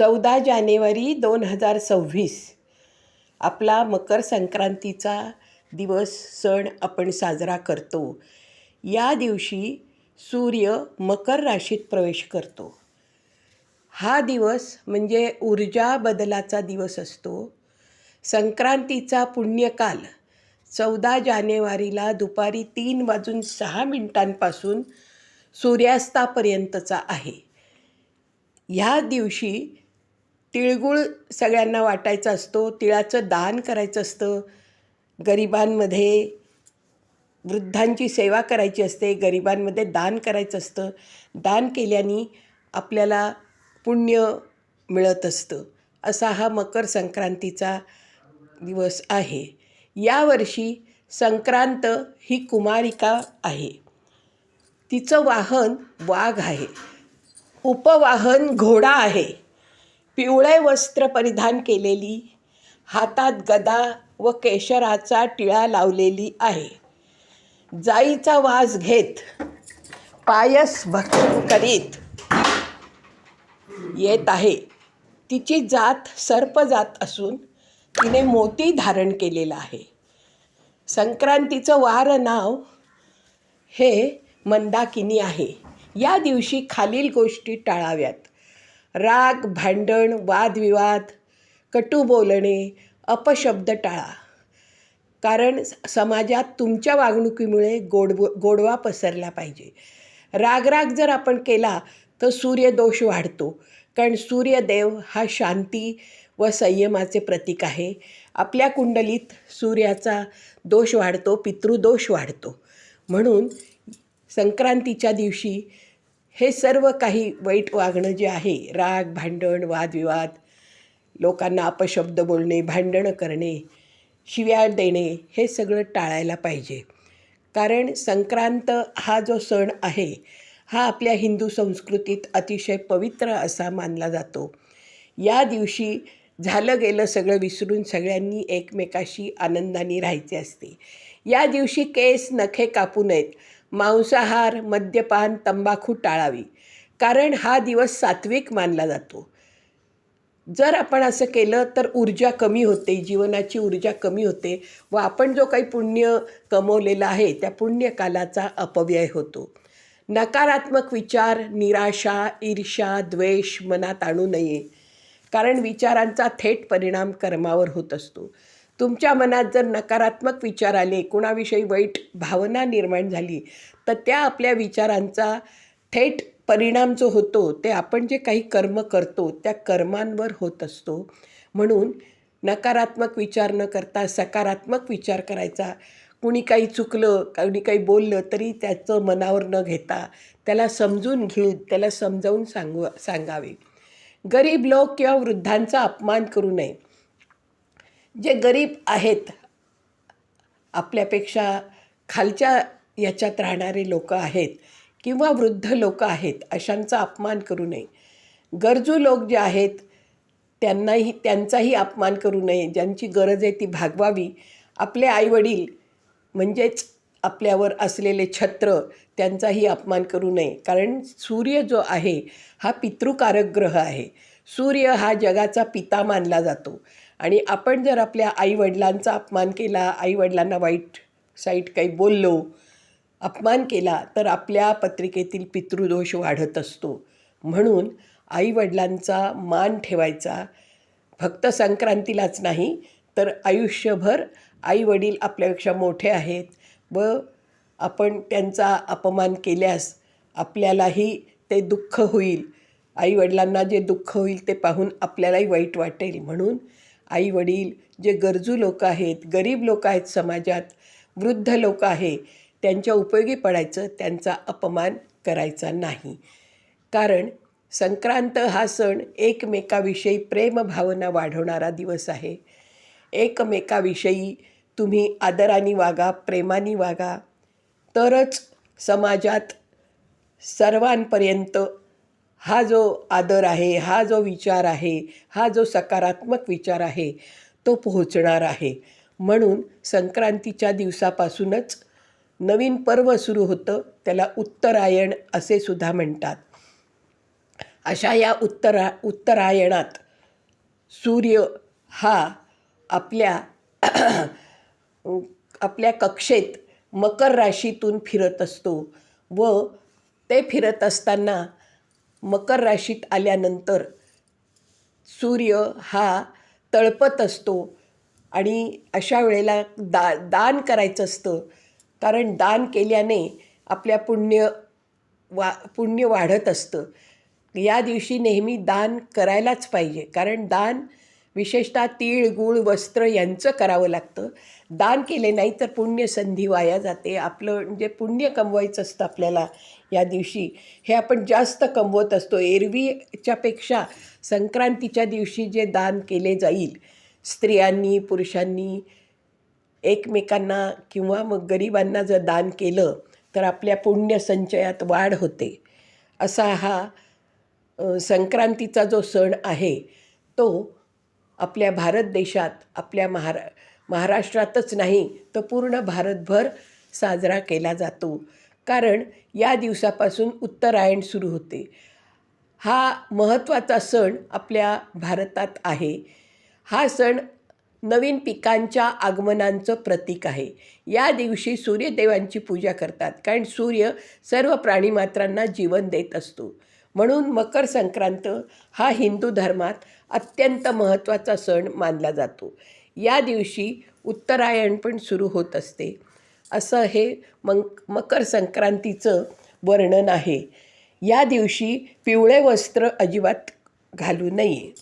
चौदा जानेवारी दोन हजार सव्वीस. आपला मकर संक्रांतीचा दिवस सण आपण साजरा करतो. या दिवशी सूर्य मकर राशीत प्रवेश करतो. हा दिवस म्हणजे ऊर्जा बदलाचा दिवस असतो. संक्रांतीचा पुण्यकाल चौदा जानेवारीला दुपारी तीन वाजून सहा मिनिटांपासून सूर्यास्तापर्यंतचा आहे. ह्या दिवशी तिळगुळ सगळ्यांना वाटायचा असतो तिळाचं दान करायचं असतं. गरिबांमध्ये वृद्धांची सेवा करायची असते गरिबांमध्ये दान करायचं असतं. दान केल्याने आपल्याला पुण्य मिळत असतं. असा हा मकर संक्रांतीचा दिवस आहे. यावर्षी संक्रांत ही कुमारिका आहे. तिचं वाहन वाघ आहे. उपवाहन घोडा आहे. पिवळे वस्त्र परिधान केलेली हातात गदा व केशराचा टिळा लावलेली आहे. जाईचा वास घेत पायस भक्षण करीत येत आहे. तिची जात सर्प जात असून तिने मोती धारण केलेला आहे. संक्रांतीचं वार नाव हे मंदाकिनी आहे. या दिवशी खालील गोष्टी टाळाव्यात. राग भांडण वादविवाद कटू बोलणे अपशब्द टाळा. कारण समाजात तुमच्या वागणुकीमुळे गोडबो गोडवा पसरला पाहिजे. रागराग जर आपण केला तर सूर्यदोष वाढतो. कारण सूर्यदेव हा शांती व संयमाचे प्रतीक आहे. आपल्या कुंडलीत सूर्याचा दोष वाढतो पितृदोष वाढतो. म्हणून संक्रांतीच्या दिवशी हे सर्व काही वाईट वागणं जे आहे राग भांडण वादविवाद लोकांना अपशब्द बोलणे भांडणं करणे शिव्या देणे हे सगळं टाळायला पाहिजे. कारण संक्रांत हा जो सण आहे हा आपल्या हिंदू संस्कृतीत अतिशय पवित्र असा मानला जातो. या दिवशी झालं गेलं सगळं विसरून सगळ्यांनी एकमेकाशी आनंदाने राहायचे असते. या दिवशी केस नखे कापू नयेत. मांसाहार मद्यपान तंबाखू टाळावी. कारण हा दिवस सात्विक मानला जातो. जर आपण असं केलं तर ऊर्जा कमी होते जीवनाची ऊर्जा कमी होते व आपण जो काही पुण्य कमवलेला आहे त्या पुण्यकालाचा अपव्यय होतो. नकारात्मक विचार निराशा ईर्षा द्वेष मनात आणू नये. कारण विचारांचा थेट परिणाम कर्मावर होत असतो. तुमच्या मनात जर नकारात्मक विचार आले कुणाविषयी वाईट भावना निर्माण झाली तर त्या आपल्या विचारांचा थेट परिणाम जो होतो ते आपण जे काही कर्म करतो त्या कर्मांवर होत असतो. म्हणून नकारात्मक विचार न करता सकारात्मक विचार करायचा. कुणी काही चुकलं कुणी काही बोललं तरी त्याचं मनावर न घेता त्याला समजून घेऊन त्याला समजावून सांगू सांगावे. गरीब लोक किंवा वृद्धांचा अपमान करू नये. जे गरीब आहेत आपल्यापेक्षा खालच्या याच्यात राहणारे लोक आहेत किंवा वृद्ध लोक आहेत अशांचा अपमान करू नये. गरजू लोक जे आहेत त्यांनाही त्यांचाही अपमान करू नये. ज्यांची गरज आहे ती भागवावी. आपले आईवडील म्हणजेच आपल्यावर असलेले छत्र त्यांचाही अपमान करू नये. कारण सूर्य जो आहे हा पितृकारक ग्रह आहे. सूर्य हा जगाचा पिता मानला जातो. आणि आपण जर आपल्या आईवडिलांचा अपमान केला आईवडिलांना वाईट साईट काही बोललो अपमान केला तर आपल्या पत्रिकेतील पितृदोष वाढत असतो. म्हणून आईवडिलांचा मान ठेवायचा फक्त संक्रांतीलाच नाही तर आयुष्यभर आईवडील आपल्यापेक्षा मोठे आहेत व आपण त्यांचा अपमान केल्यास आपल्यालाही ते दुःख होईल. आईवडिलांना जे दुःख होईल ते पाहून आपल्यालाही वाईट वाटेल. म्हणून आईवडील जे गरजू लोक आहेत गरीब लोक आहेत समाजात वृद्ध लोक आहे त्यांच्या उपयोगी पडायचं त्यांचा अपमान करायचा नाही. कारण संक्रांत हा सण एकमेकाविषयी प्रेमभावना वाढवणारा दिवस आहे. एकमेकाविषयी तुम्ही आदराने वागा प्रेमाने वागा. तरच समाजात सर्वांपर्यंत हा जो आदर आहे हा जो विचार आहे हा जो सकारात्मक विचार आहे तो पोहोचणार आहे. म्हणून संक्रांतीच्या दिवसापासूनच नवीन पर्व सुरू होतं त्याला उत्तरायण असे सुद्धा म्हणतात. अशा या उत्तरा उत्तरायणात सूर्य हा आपल्या आपल्या कक्षेत मकर राशीतून फिरत असतो व ते फिरत असताना मकर राशीत आल्यानंतर सूर्य हा तळपत असतो आणि अशा वेळेला दा दान करायचं असतं. कारण दान केल्याने आपल्या पुण्य वा पुण्य वाढत असतं. या दिवशी नेहमी दान करायलाच पाहिजे. कारण दान विशेषतः तीळ गूळ वस्त्र यांचं करावं लागतं. दान केले नाही तर पुण्य संधी वाया जाते. आपलं म्हणजे पुण्य कमवायचं असतं आपल्याला या दिवशी. हे आपण जास्त कमवत असतो. एरवीच्यापेक्षा संक्रांतीच्या दिवशी जे दान केले जाईल स्त्रियांनी पुरुषांनी एकमेकांना किंवा मग गरिबांना जर दान केलं तर आपल्या पुण्य संचयात वाढ होते. असा हा संक्रांतीचा जो सण आहे तो आपल्या भारत देशात आपल्या महारा महाराष्ट्रातच नाही तर पूर्ण भारतभर साजरा केला जातो. कारण या दिवसापासून उत्तरायण सुरू होते. हा महत्त्वाचा सण आपल्या भारतात आहे. हा सण नवीन पिकांच्या आगमनांचं प्रतीक आहे. या दिवशी सूर्यदेवांची पूजा करतात. कारण सूर्य सर्व प्राणीमात्रांना जीवन देत असतो. म्हणून मकर संक्रांत हा हिंदू धर्मात अत्यंत महत्त्वाचा सण मानला जातो. या दिवशी उत्तरायण पण सुरू होत असते. असं हे मंक मकर संक्रांतीचं वर्णन आहे. या दिवशी पिवळे वस्त्र अजिबात घालू नये.